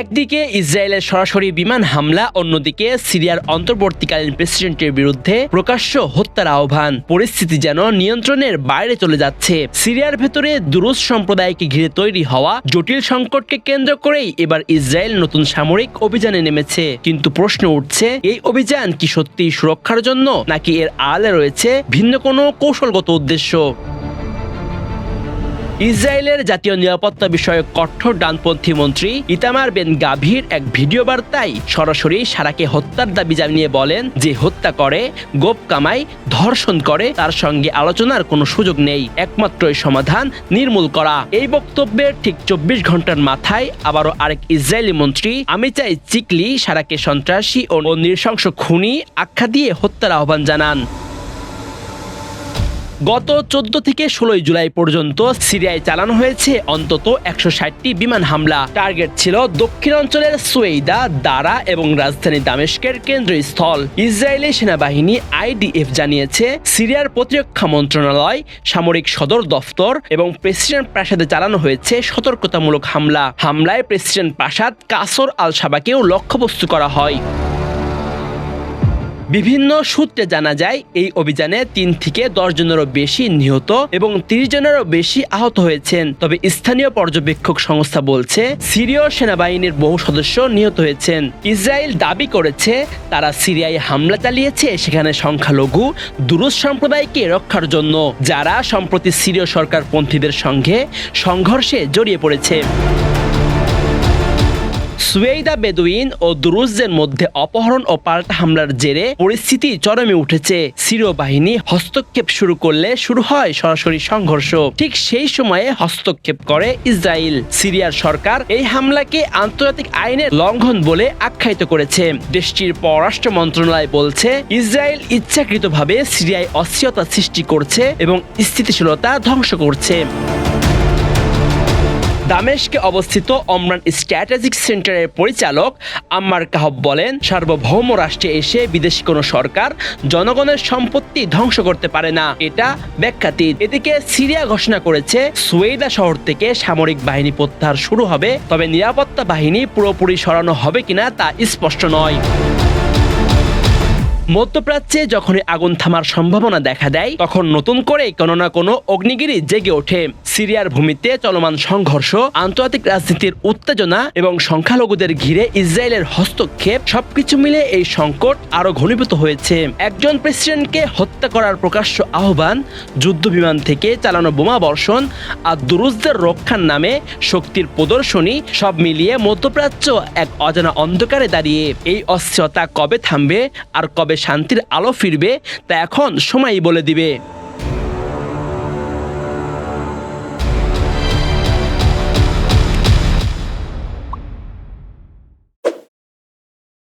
একদিকে ইসরায়েলের সরাসরি বিমান হামলা, অন্যদিকে সিরিয়ার অন্তর্বর্তীকালীন প্রেসিডেন্টের বিরুদ্ধে প্রকাশ্য হত্যার আহ্বান। পরিস্থিতি যেন নিয়ন্ত্রণের বাইরে চলে যাচ্ছে। সিরিয়ার ভেতরে দুরুস সম্প্রদায়কে ঘিরে তৈরি হওয়া জটিল সংকটকে কেন্দ্র করেই এবার ইসরায়েল নতুন সামরিক অভিযানে নেমেছে। কিন্তু প্রশ্ন উঠছে, এই অভিযান কি সত্যি সুরক্ষার জন্য, নাকি এর আলে রয়েছে ভিন্ন কোনো কৌশলগত উদ্দেশ্য? ইসরায়েলের জাতীয় নিরাপত্তা বিষয়ক কঠোর ডানপন্থী মন্ত্রী ইতামার বেন গাভীর এক ভিডিও বার্তায় সরাসরি সারাকে হত্যার দাবি জানিয়ে বলেন যে হত্যা করে, গোপ কামায় ধর্ষণ করে, তার সঙ্গে আলোচনার কোনো সুযোগ নেই। একমাত্রই সমাধান নির্মূল করা। এই বক্তব্যের ঠিক চব্বিশ ঘণ্টার মাথায় আবারও আরেক ইসরায়েলি মন্ত্রী আমি চাই চিকলি সারাকে সন্ত্রাসী ও নৃশংস খুনি আখ্যা দিয়ে হত্যার আহ্বান জানান। গত চোদ্দ থেকে ষোলোই জুলাই পর্যন্ত সিরিয়ায় চালানো হয়েছে অন্তত একশো ষাটটি বিমান হামলা। টার্গেট ছিল দক্ষিণ অঞ্চলের সুয়েইদা, দারা এবং রাজধানী দামেস্কের কেন্দ্রস্থল। ইসরায়েলি সেনাবাহিনী আইডিএফ জানিয়েছে, সিরিয়ার প্রতিরক্ষা মন্ত্রণালয়, সামরিক সদর দফতর এবং প্রেসিডেন্ট প্রাসাদে চালানো হয়েছে সতর্কতামূলক হামলা। হামলায় প্রেসিডেন্ট প্রাসাদ কাসর আল সাবাকেও লক্ষ্যবস্তু করা হয়। বিভিন্ন সূত্রে জানা যায়, এই অভিযানে তিন থেকে দশ জনেরও বেশি নিহত এবং তিরিশ জনেরও বেশি আহত হয়েছেন। তবে স্থানীয় পর্যবেক্ষক সংস্থা বলছে, সিরীয় সেনাবাহিনীর বহু সদস্য নিহত হয়েছেন। ইসরায়েল দাবি করেছে, তারা সিরিয়ায় হামলা চালিয়েছে, সেখানে সংখ্যালঘু দুরুস সম্প্রদায়কে রক্ষার জন্য, যারা সম্প্রতি সিরীয় সরকার পন্থীদের সঙ্গে সংঘর্ষে জড়িয়ে পড়েছে। সুয়েইদা বেদুইন ও দুরুজদের মধ্যে অপহরণ ও পাল্টা হামলার জেরে পরিস্থিতি চরমে উঠেছে। সিরীয় বাহিনী হস্তক্ষেপ শুরু করলে শুরু হয় সরাসরি সংঘর্ষ। ঠিক সেই সময়ে হস্তক্ষেপ করে ইসরায়েল সিরিয়ার সরকার এই হামলাকে আন্তর্জাতিক আইনের লঙ্ঘন বলে আখ্যায়িত করেছে। দেশটির পররাষ্ট্র মন্ত্রণালয় বলছে ইসরায়েল ইচ্ছাকৃতভাবে সিরিয়ায় অস্থিরতা সৃষ্টি করছে এবং স্থিতিশীলতা ধ্বংস করছে। দামেশকে অবস্থিত অমরান স্ট্র্যাটেজিক সেন্টারের পরিচালক আম্মার কাহব বলেন, সার্বভৌম রাষ্ট্রে এসে বিদেশি কোনো সরকার জনগণের সম্পত্তি ধ্বংস করতে পারে না। এটা ব্যাখ্যাতীত। এদিকে সিরিয়া ঘোষণা করেছে সুয়েদা শহর থেকে সামরিক বাহিনী প্রত্যাহার শুরু হবে, তবে নিরাপত্তা বাহিনী পুরোপুরি সরানো হবে কিনা তা স্পষ্ট নয়। মধ্যপ্রাচ্যে যখনই আগুন থামার সম্ভাবনা দেখা দেয়, তখন নতুন করে কোনো না কোনো অগ্নিগিরি জেগে ওঠে। সিরিয়ার ভূমিতে চলমান সংঘর্ষ, আন্তর্জাতিক রাজনীতির উত্তেজনা এবং সংখ্যালঘুদের ঘিরে ইসরায়েলের হস্তক্ষেপ, সবকিছু মিলে এই সংকট আরও ঘনীভূত হয়েছে। একজন প্রেসিডেন্টকে হত্যা করার প্রকাশ্য আহ্বান, যুদ্ধ বিমান থেকে চালানো বোমা বর্ষণ আর দুরুজদের রক্ষার নামে শক্তির প্রদর্শনী সব মিলিয়ে মধ্যপ্রাচ্য এক অজানা অন্ধকারে দাঁড়িয়ে। এই অস্থিরতা কবে থামবে আর কবে শান্তির আলো ফিরবে তা এখন সময়ই বলে দিবে।